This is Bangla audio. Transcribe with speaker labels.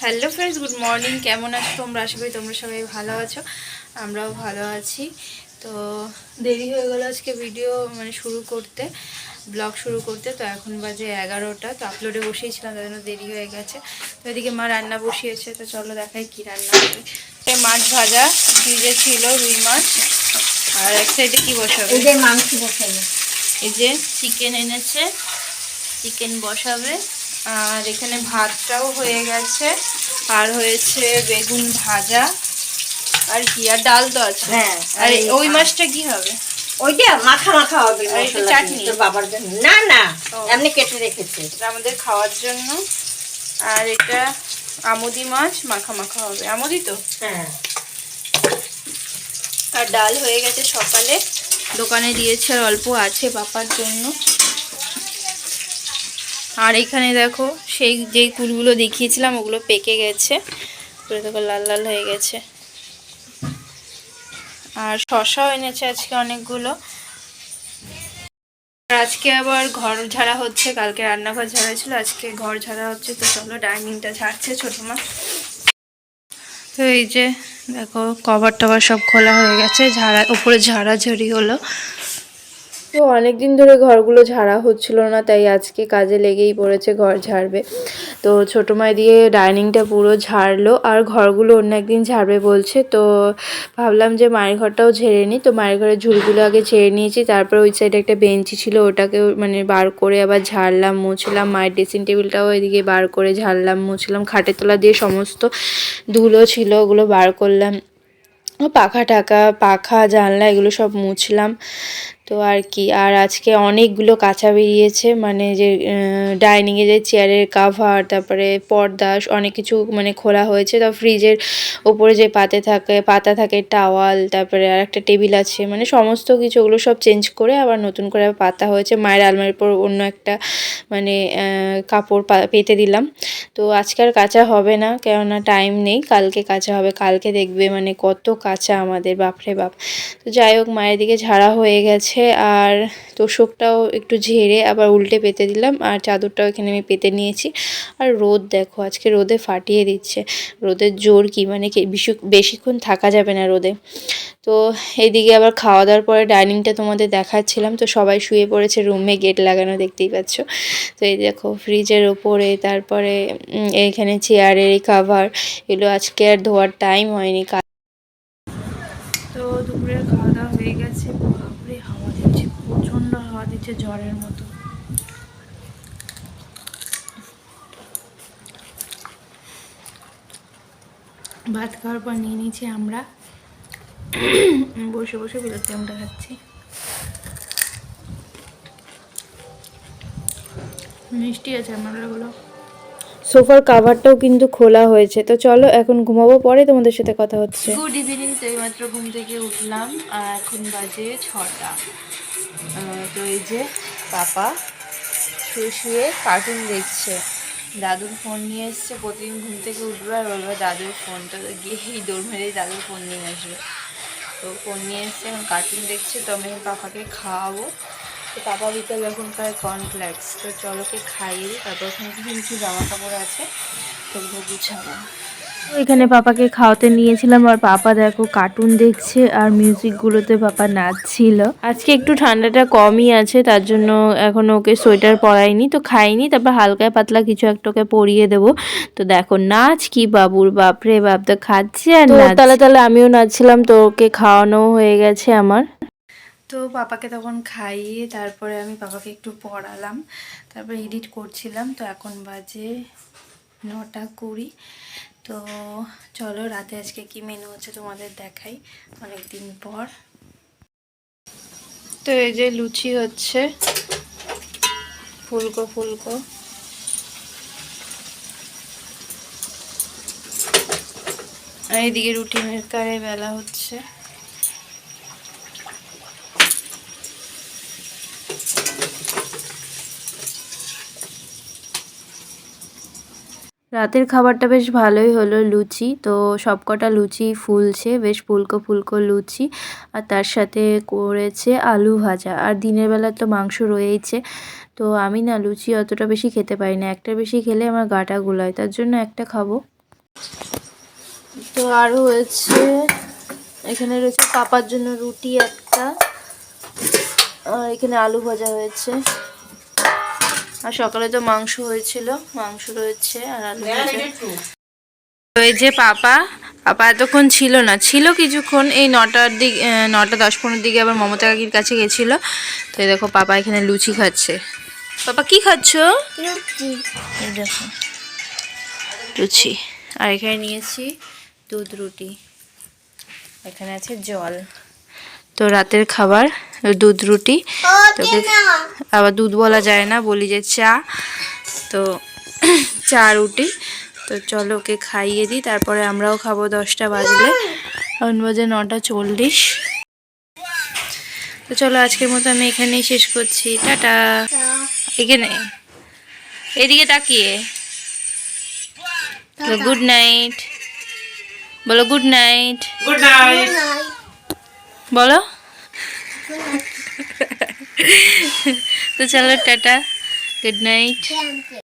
Speaker 1: হ্যালো ফ্রেন্ডস গুড মর্নিং কেমন আছো তোমরা? আশা করি তোমরা সবাই ভালো আছো। আমরাও ভালো আছি। তো দেরি হয়ে গেল আজকে ভিডিও মানে শুরু করতে ব্লগ শুরু করতে। তো এখন বাজে এগারোটা। তো আপলোডে বসিয়েছিলাম তার জন্য দেরি হয়ে গেছে। তো এদিকে মা রান্না বসিয়েছে তো চলো দেখাই কী রান্না হবে। মাছ ভাজা ফ্রিজে ছিল রুই মাছ। আর এক সাইডে কি বসাবে?
Speaker 2: এই যে মাংস বসাবো।
Speaker 1: এই যে চিকেন এনেছে চিকেন বসাবে। আর এখানে ভাতটাও হয়ে গেছে। আর হয়েছে বেগুন ভাজা আর কি আর ডাল তো আছে।
Speaker 2: হ্যাঁ,
Speaker 1: আর ওই মাছটা কি হবে?
Speaker 2: ওইটা মাখা মাখা হবে
Speaker 1: আর চাটনি?
Speaker 2: তোর বাবার জন্য। না না। এমনি কেটে রেখেছে।
Speaker 1: আমাদের খাওয়ার জন্য। আর এটা আমুদি মাছ মাখা মাখা হবে। আমুদি তো?
Speaker 2: হ্যাঁ।
Speaker 1: আর ডাল হয়ে গেছে সকালে। দোকানে দিয়েছে আর অল্প আছে পাপার জন্য। আর এখানে দেখো, সেই যেই কুলগুলো দেখিয়েছিলাম, ওগুলো পেকে গেছে। পুরো দেখো লাল লাল হয়ে গেছে। আর শশাও এনেছে আজকে অনেকগুলো। আজকে আবার ঘর ঝাড়া হচ্ছে, কালকে রান্নাঘর ঝাড়া ছিল, আজকে ঘর ঝাড়া হচ্ছে, তো চলো ডাইনিংটা ঝাড়ছে ছোটো মা। তো এই যে দেখো কভার টভার সব খোলা হয়ে গেছে, ঝাড়া, উপরে ঝাড়াঝাড়ি হলো। তো অনেক দিন ধরে ঘরগুলো ঝাড়া হচ্ছিল না, তাই আজকে কাজে লেগেই পড়েছে, ঘর ঝাড়বে। তো ছোটো মাই দিয়ে ডাইনিংটা পুরো ঝাড়লো, আর ঘরগুলো অন্য একদিন ঝাড়বে বলছে। তো ভাবলাম যে মায়ের ঘরটাও ঝেড়ে নিই। তো মায়ের ঘরের ঝুলগুলো আগে ঝেড়ে নিয়েছি, তারপর ওই সাইডে একটা বেঞ্চি ছিল ওটাকেও মানে বার করে আবার ঝাড়লাম, মুছলাম। মায়ের ড্রেসিং টেবিলটাও এদিকে বার করে ঝাড়লাম, মুছলাম। খাটের তোলা দিয়ে সমস্ত ধুলো ছিল, ওগুলো বার করলাম। পাখা টাকা, পাখা, জানলা, এগুলো সব মুছলাম। তো আর কি, আর আজকে অনেকগুলো কাঁচা বেরিয়েছে মানে যে ডাইনিংয়ে যে চেয়ারের কাভার তারপরে পর্দা অনেক কিছু মানে খোলা হয়েছে। তার ফ্রিজের ওপরে যে পাতে থাকে, পাতা থাকে টাওয়াল তারপরে আর একটা টেবিল আছে মানে সমস্ত কিছু, ওগুলো সব চেঞ্জ করে আবার নতুন করে পাতা হয়েছে। মায়ের আলমারির পর অন্য একটা মানে কাপড় পেতে দিলাম। তো আজকে আর কাঁচা হবে না, কেননা টাইম নেই, কালকে কাঁচা হবে, কালকে দেখবে মানে কত কাঁচা আমাদের, বাপরে বাপ। তো যাই হোক, মায়ের দিকে ঝাড়া হয়ে গেছে। আর তোষকটাও একটু ঝেড়ে আবার উল্টে পেতে দিলাম আর চাদরটাও এখানে আমি পেতে নিয়েছি। আর রোদ দেখো, আজকে রোদে ফাটিয়ে দিচ্ছে। রোদের জোর কি? মানে বেশিক্ষণ থাকা যাবে না রোদে। তো এইদিকে আবার খাওয়া দাওয়ার পরে ডাইনিংটা তোমাদের দেখাচ্ছিলাম। তো সবাই শুয়ে পড়েছে রুমে, গেট লাগানো দেখতেই পাচ্ছ। তো এই দেখো, ফ্রিজের ওপরে, তারপরে এখানে চেয়ারের এই কাভার এগুলো আজকে আর ধোয়ার টাইম হয়নি কাল- তো দুপুরের খাওয়া দাওয়া হয়ে গেছে বাপরে হাওয়া দিচ্ছে প্রচণ্ড দিচ্ছে ঝড়ের মতো। ভাত খাওয়ার পর নিয়ে নিয়েছি আমরা। বসে বসে বিরতি আমরা খাচ্ছি। মিষ্টি আছে আমারগুলো সোফার কাভারটাও কিন্তু খোলা হয়েছে। তো চলো এখন ঘুমাবো পরে তোমাদের সাথে কথা হচ্ছে। গুড ইভিনিং তো এইমাত্র ঘুম থেকে উঠলাম আর এখন বাজে ছটা। তো এই যে পাপা শুয়ে শুয়ে কার্টুন দেখছে। দাদুর ফোন নিয়ে এসছে, প্রতিদিন ঘুম থেকে উঠবে আর বলবে, দাদুর ফোনটা গিয়েই দৌড় মেরেই দাদুর ফোন নিয়ে আসবে। তো ফোন নিয়ে এসছে, এখন কার্টুন দেখছে, তো আমি পাপাকে খাওয়াবো। তো পাপা বিকেল এখন প্রায় কর্নফ্লেক্স তো চলোকে খাইয়ে তারপর ওখানে কিছু কিছু জামা কাপড় আছে, তো গুছাবো। এখানে পাপাকে খাওয়াতে নিয়েছিলাম আর পাপা দেখো কার্টুন দেখছে আর মিউজিকগুলোতে পাপা নাচছিল। আজকে একটু ঠান্ডাটা কমই আছে তার জন্য এখন ওকে সোয়েটার পরাইনি তো খাইনি তারপর হালকা পাতলা কিছু একটা ওকে পরিয়ে দেবো। তো দেখো নাচ কি বাবুর বাপরে বাপ তো খাচ্ছে আর তাহলে তাহলে আমিও নাচছিলাম তো ওকে খাওয়ানো হয়ে গেছে আমার। তো পাপাকে তখন খাইয়ে তারপরে আমি পাপাকে একটু পড়ালাম তারপরে এডিট করছিলাম তো এখন বাজে নটা কুড়ি। তো চলো রাতে আজকে কি মেনু হচ্ছে তোমাদের দেখাই অনেক দিন পর। তো এই যে লুচি হচ্ছে, ফুলকো ফুলকো। আর এইদিকে রুটি মেকারে বেলা হচ্ছে। রাতের খাবারটা বেশ ভালোই হলো লুচি। তো সবকটা লুচি ফুলছে, বেশ ফুলকো ফুলকো লুচি। আর তার সাথে করেছে আলু ভাজা। আর দিনের বেলা তো মাংস রয়েইছে। তো আমি না লুচি অতটা বেশি খেতে পারি না। একটা বেশি খেলে আমার গাটা গুলায়। তার জন্য একটা খাব। তো আরও হয়েছে, এখানে রয়েছে পাপার জন্য রুটি একটা। এখানে আলু ভাজা হয়েছে। আর সকালে তো মাংস হয়েছিল মাংস রয়েছে আর আলু এই যে পাপা পাপা এতক্ষণ ছিল না ছিল কিছুক্ষণ এই নটার দিক নটা দশ পনেরো দিকে আবার মমতা কাকির কাছে গেছিল। তো এই দেখো পাপা এখানে লুচি খাচ্ছে। পাপা কি খাচ্ছ? এই দেখো লুচি। আর এখানে নিয়েছি দুধ রুটি। এখানে আছে জল। তো রাতের খাবার দুধ রুটি। তোকে আবার দুধ বলা যায় না বলি যে চা। তো চা রুটি। তো চলো ওকে খাইয়ে দিই তারপরে আমরাও খাব দশটা বাজলে। এখন বাজে নটা চল্লিশ। তো চলো আজকের মতো আমি এখানেই শেষ করছি। টাটা। এখানে। এদিকে তাকিয়ে। Good night. বলো গুড নাইট।
Speaker 2: Good night.
Speaker 1: বলো। তো চলো টাটা গুড নাইট